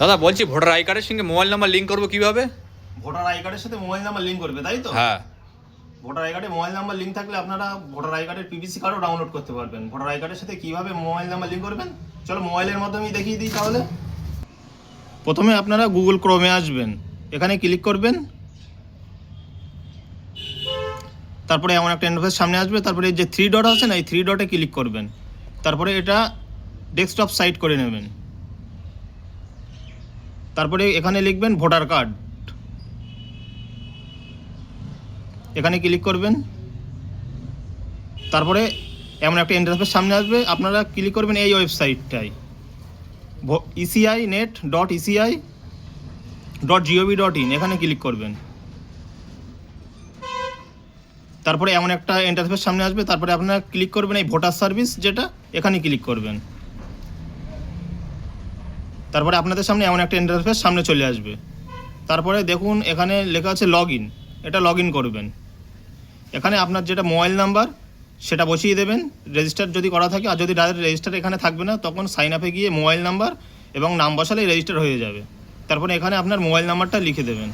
দাদা বলছি voter I কার্ডের সঙ্গে মোবাইল নাম্বার লিঙ্ক করব কীভাবে? ভোটার আই কার্ডের সাথে মোবাইল নাম্বার লিঙ্ক করবে তাই তো? হ্যাঁ। ভোটার আই কার্ডে মোবাইল নাম্বার লিঙ্ক থাকলে আপনারা ভোটার আই কার্ডের পিভিসি কার্ডও ডাউনলোড করতে পারবেন। ভোটার আই কার্ডের সাথে কীভাবে মোবাইল নাম্বার লিঙ্ক করবেন? চলো মোবাইলের মাধ্যমেই দেখিয়ে দিই তাহলে। প্রথমে আপনারা গুগল ক্রোমে আসবেন। এখানে ক্লিক করবেন। তারপরে এমন একটা ইন্টারফেস সামনে আসবে। তারপরে এই যে থ্রি ডট আছে না এই থ্রি ডটে ক্লিক করবেন। তারপরে এটা ডেস্কটপ সাইট করে নেবেন। তারপরে এখানে লিখবেন ভোটার কার্ড। এখানে ক্লিক করবেন। তারপরে এমন একটা ইন্টারফেস সামনে আসবে। আপনারা ক্লিক করবেন এই ওয়েবসাইটটাই ECI net dot ECI dot gov dot in এখানে ক্লিক করবেন। তারপরে এমন একটা ইন্টারফেস সামনে আসবে। তারপরে আপনারা ক্লিক করবেন এই ভোটার সার্ভিস যেটা, এখানে ক্লিক করবেন। তারপরে আপনাদের সামনে এমন একটা ইন্টারফেস সামনে চলে আসবে। তারপরে দেখুন, এখানে লেখা আছে লগ ইন এটা লগ ইন করবেন। এখানে আপনার যেটা মোবাইল নাম্বার সেটা বসিয়ে দেবেন। রেজিস্টার যদি করা থাকে, আর যদি ডাইরেক্ট রেজিস্টার এখানে থাকবে না, তখন সাইন আপে গিয়ে মোবাইল নাম্বার এবং নাম বসালেই রেজিস্টার হয়ে যাবে। তারপরে এখানে আপনার মোবাইল নাম্বারটা লিখে দেবেন।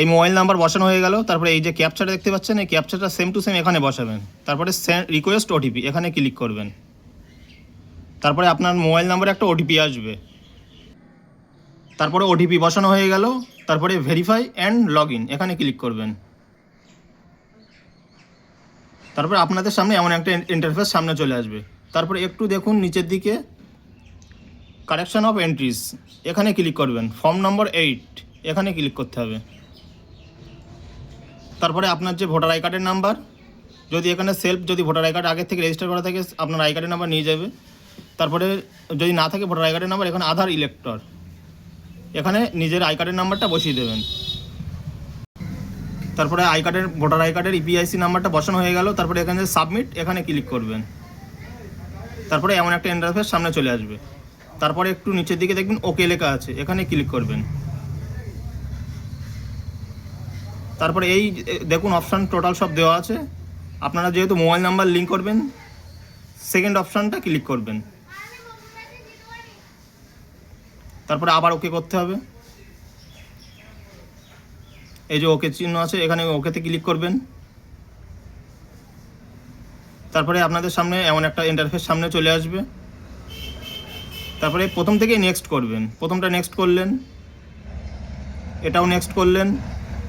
এই মোবাইল নাম্বার বসানো হয়ে গেল। তারপরে এই যে ক্যাপচাটা দেখতে পাচ্ছেন, এই ক্যাপচাটা সেম টু সেম এখানে বসাবেন। তারপরে রিকোয়েস্ট ওটিপি এখানে ক্লিক করবেন। তারপরে আপনার মোবাইল নাম্বারে একটা ওটিপি আসবে। তারপরে ওটিপি বসানো হয়ে গেল, তারপরে ভেরিফাই অ্যান্ড লগ ইন এখানে ক্লিক করবেন। তারপরে আপনাদের সামনে এমন একটা ইন্টারফেস সামনে চলে আসবে। তারপরে একটু দেখুন নিচের দিকে কারেকশন অফ এন্ট্রিজ এখানে ক্লিক করবেন। ফর্ম নম্বর এইট এখানে ক্লিক করতে হবে। তারপরে আপনার যে ভোটার আই কার্ডের নাম্বার যদি এখানে সেলফ যদি ভোটার আই কার্ড আগের থেকে রেজিস্টার করা থাকে, আপনার আই কার্ডের নাম্বার নিয়ে যাবে। তারপরে যদি না থাকে ভোটার আই কার্ডের নাম্বার, এখানে আধার ইলেক্টর এখানে নিজের আই কার্ডের নাম্বারটা বসিয়ে দেবেন। তারপরে আই কার্ডের, ভোটার আই কার্ডের ইপিআইসি নাম্বারটা বসানো হয়ে গেল, তারপরে এখানে সাবমিট এখানে ক্লিক করবেন। তারপরে এমন একটা ইন্টারফেস সামনে চলে আসবে। তারপরে একটু নিচের দিকে দেখবেন ওকে লেখা আছে, এখানে ক্লিক করবেন। তারপরে এই দেখুন অপশান টোটাল সব দেওয়া আছে। আপনারা যেহেতু মোবাইল নাম্বার লিঙ্ক করবেন সেকেন্ড অপশানটা ক্লিক করবেন। তারপরে আবার ওকে করতে হবে। এই যে ওকে চিহ্ন আছে, এখানে ওকেতে ক্লিক করবেন। তারপরে আপনাদের সামনে এমন একটা ইন্টারফেস সামনে চলে আসবে। তারপরে প্রথম থেকে নেক্সট করবেন। প্রথমটা নেক্সট করলেন। এটাও নেক্সট করলেন।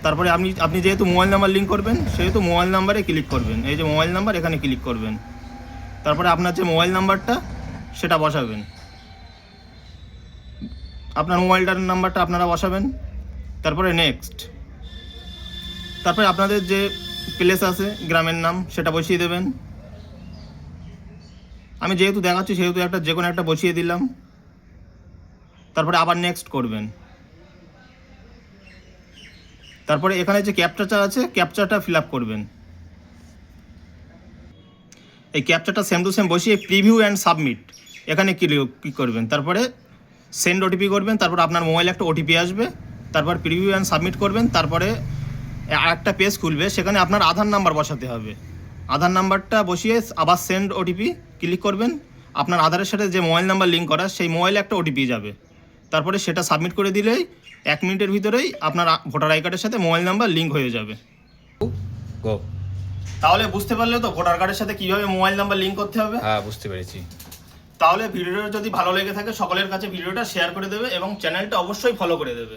তারপরে আপনি আপনি যেহেতু মোবাইল নাম্বার লিঙ্ক করবেন, সেহেতু মোবাইল নাম্বারে ক্লিক করবেন। এই যে মোবাইল নাম্বার এখানে ক্লিক করবেন। তারপরে আপনার যে মোবাইল নাম্বারটা সেটা বসাবেন। আপনার মোবাইলটার নাম্বারটা আপনারা বসাবেন। তারপরে নেক্সট তারপরে আপনাদের যে প্লেস আছে, গ্রামের নাম, সেটা বসিয়ে দেবেন। আমি যেহেতু দেখাচ্ছি, সেহেতু একটা যে কোনো একটা বসিয়ে দিলাম। তারপরে আবার নেক্সট করবেন। তারপরে এখানে যে ক্যাপচাটা আছে ক্যাপচাটা ফিল আপ করবেন। এই ক্যাপচাটা সেম টু সেম বসিয়ে প্রিভিউ অ্যান্ড সাবমিট এখানে ক্লিক করবেন। তারপরে সেন্ড ওটিপি করবেন তারপর আপনার মোবাইলে একটা ওটিপি আসবে তারপর প্রিভিউ অ্যান্ড সাবমিট করবেন তারপরে আরেকটা পেজ খুলবে সেখানে আপনার আধার নাম্বার বসাতে হবে। আধার নাম্বারটা বসিয়ে আবার সেন্ড ওটিপি ক্লিক করবেন আপনার আধারের সাথে যে মোবাইল নাম্বার লিঙ্ক করা সেই মোবাইলে একটা ওটিপি যাবে। তারপরে সেটা সাবমিট করে দিলেই এক মিনিটের ভিতরেই আপনার ভোটার আই কার্ডের সাথে মোবাইল নাম্বার লিঙ্ক হয়ে যাবে। তাহলে বুঝতে পারলে তো ভোটার কার্ডের সাথে কীভাবে মোবাইল নাম্বার লিঙ্ক করতে হবে? হ্যাঁ বুঝতে পেরেছি। তাহলে ভিডিওটা যদি ভালো লেগে থাকে, সকলের কাছে ভিডিওটা শেয়ার করে দেবে এবং চ্যানেলটা অবশ্যই ফলো করে দেবে।